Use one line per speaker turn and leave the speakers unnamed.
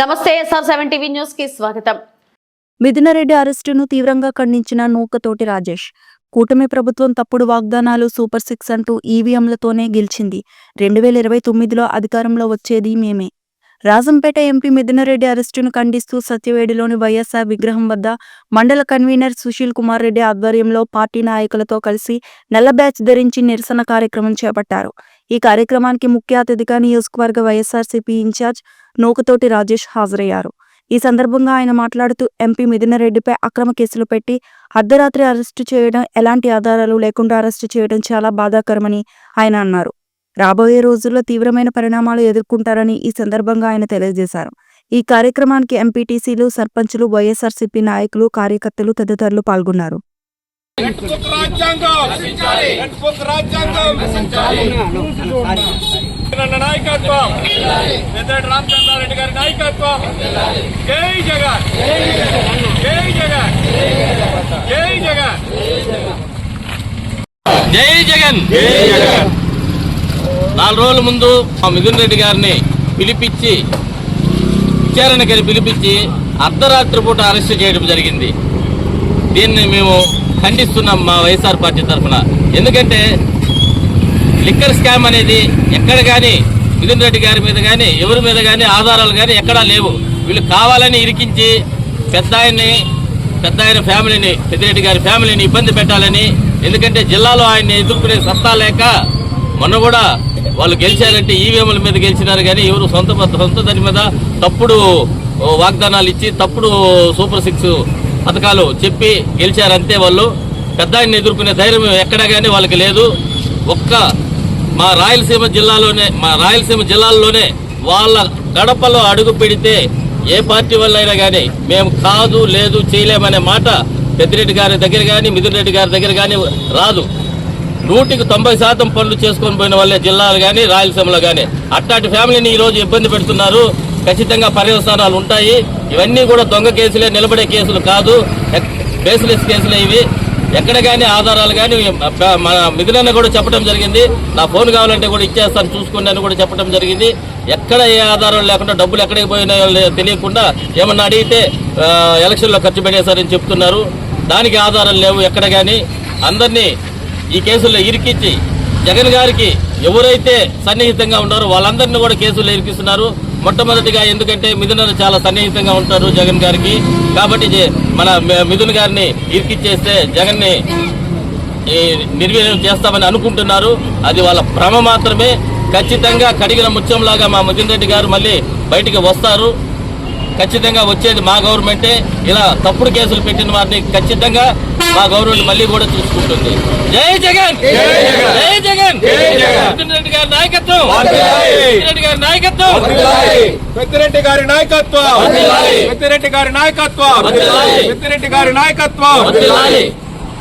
నమస్తే SR seven TV న్యూస్కి స్వాగతం.
మిథునరెడ్డి అరెస్టును తీవ్రంగా ఖండించిన నూకతోటి రాజేష్. కూటమి ప్రభుత్వం తప్పుడు వాగ్దానాలు సూపర్ సిక్స్ అంటూ ఈవీఎంలతోనే గెలిచింది. రెండు వేల ఇరవై తొమ్మిదిలో అధికారంలో వచ్చేది మేమే. రాజంపేట ఎంపీ మిథునరెడ్డి అరెస్టును ఖండిస్తూ సత్యవేడిలోని వైఎస్ఆర్ విగ్రహం వద్ద మండల కన్వీనర్ సుశీల్ కుమార్ రెడ్డి ఆధ్వర్యంలో పార్టీ నాయకులతో కలిసి నల్ల బ్యాచ్ ధరించి నిరసన కార్యక్రమం చేపట్టారు. ఈ కార్యక్రమానికి ముఖ్య అతిథిగా నియోజకవర్గ వైఎస్ఆర్సీపీ ఇన్ఛార్జ్ నూకతోటి రాజేష్ హాజరయ్యారు. ఈ సందర్భంగా ఆయన మాట్లాడుతూ ఎంపీ మిథునరెడ్డిపై అక్రమ కేసులు పెట్టి అర్ధరాత్రి అరెస్టు చేయడం ఎలాంటి ఆధారాలు లేకుండా అరెస్టు చేయడం చాలా బాధాకరమని ఆయన అన్నారు. రాబోయే రోజుల్లో తీవ్రమైన పరిణామాలు ఎదుర్కొంటారని ఈ సందర్భంగా ఆయన తెలియజేశారు. ఈ కార్యక్రమానికి ఎంపీటీసీలు సర్పంచులు వైఎస్ఆర్సీపీ నాయకులు కార్యకర్తలు తదితరులు పాల్గొన్నారు.
నాయకత్వం పెద్దటి రామచంద్రారెడ్డి గారి నాయకత్వం జై జగన్ జై జగన్ జై జగన్
జై జగన్. జై జగన్ నాలుగు రోజుల ముందు మా మిథున్ రెడ్డి గారిని పిలిపించి విచారణకని పిలిపించి అర్ధరాత్రి పూట అరెస్ట్ చేయడం జరిగింది. దీన్ని మేము ఖండిస్తున్నాం మా వైఎస్ఆర్ పార్టీ తరఫున. ఎందుకంటే లిక్కర్ స్కామ్ అనేది ఎక్కడ కానీ మిథున్ రెడ్డి గారి మీద కానీ ఎవరి మీద కానీ ఆధారాలు కానీ ఎక్కడా లేవు. వీళ్ళు కావాలని ఇరికించి పెద్ద ఆయన్ని పెద్ద ఆయన ఫ్యామిలీని పెద్దిరెడ్డి గారి ఫ్యామిలీని ఇబ్బంది పెట్టాలని ఎందుకంటే జిల్లాలో ఆయన్ని ఎదుర్కొనే సత్తా లేక మొన్న కూడా వాళ్ళు గెలిచారంటే ఈవీఎంల మీద గెలిచినారు కానీ ఎవరు సొంత సొంత దాని మీద తప్పుడు వాగ్దానాలు ఇచ్చి తప్పుడు సూపర్ సిక్స్ పథకాలు చెప్పి గెలిచారంతే వాళ్ళు. పెద్ద ఆయన్ని ఎదుర్కొనే ధైర్యం ఎక్కడా కానీ వాళ్ళకి లేదు. ఒక్క మా రాయలసీమ జిల్లాలోనే మా రాయలసీమ జిల్లాల్లోనే వాళ్ళ గడపలో అడుగు పెడితే ఏ పార్టీ వల్ల అయినా కానీ మేము కాదు లేదు చేయలేమనే మాట పెద్దిరెడ్డి గారి దగ్గర కానీ మిథున్ రెడ్డి గారి దగ్గర కానీ రాదు. నూటికి తొంభై శాతం పనులు చేసుకొని పోయిన వాళ్ళే జిల్లాలు కానీ రాయలసీమలో కానీ అట్లాంటి ఫ్యామిలీని ఈ రోజు ఇబ్బంది పెడుతున్నారు. ఖచ్చితంగా పర్యవసానాలు ఉంటాయి. ఇవన్నీ కూడా దొంగ కేసులే నిలబడే కేసులు కాదు. బేస్లెస్ కేసులే ఇవి. ఎక్కడ కానీ ఆధారాలు కానీ మన మిథునన్న కూడా చెప్పడం జరిగింది. నా ఫోన్ కావాలంటే కూడా ఇచ్చేస్తాను చూసుకోండి అని కూడా చెప్పడం జరిగింది. ఎక్కడ ఏ ఆధారం లేకుండా డబ్బులు ఎక్కడికి పోయినాయో తెలియకుండా ఏమన్నా అడిగితే ఎలక్షన్లో ఖర్చు పెట్టేశారని చెప్తున్నారు. దానికి ఆధారాలు లేవు ఎక్కడ కానీ అందరినీ ఈ కేసుల్లో ఇరికించి జగన్ గారికి ఎవరైతే సన్నిహితంగా ఉన్నారో వాళ్ళందరినీ కూడా కేసుల్లో ఇరికిస్తున్నారు. మొట్టమొదటిగా ఎందుకంటే మిథున చాలా సన్నిహితంగా ఉంటారు జగన్ గారికి. కాబట్టి మన మిథున్ గారిని ఇరికిచ్చేస్తే జగన్ని నిర్వీర్యం చేస్తామని అనుకుంటున్నారు. అది వాళ్ళ భ్రమ మాత్రమే. ఖచ్చితంగా కడిగిన ముత్యంలాగా మా మిథున్ రెడ్డి గారు మళ్ళీ బయటికి వస్తారు. ఖచ్చితంగా వచ్చేది మా గవర్నమెంటే. ఇలా తప్పుడు కేసులు పెట్టిన వారిని ఖచ్చితంగా మా గవర్నమెంట్ మళ్ళీ కూడా చూసుకుంటుంది. జై జగన్! జై జగన్! మిథున్ రెడ్డి గారి నాయకత్వం! గారి
పెద్దిరెడ్డి గారి నాయకత్వం. పెద్దిరెడ్డి గారి నాయకత్వం. పెద్దిరెడ్డి గారి నాయకత్వం.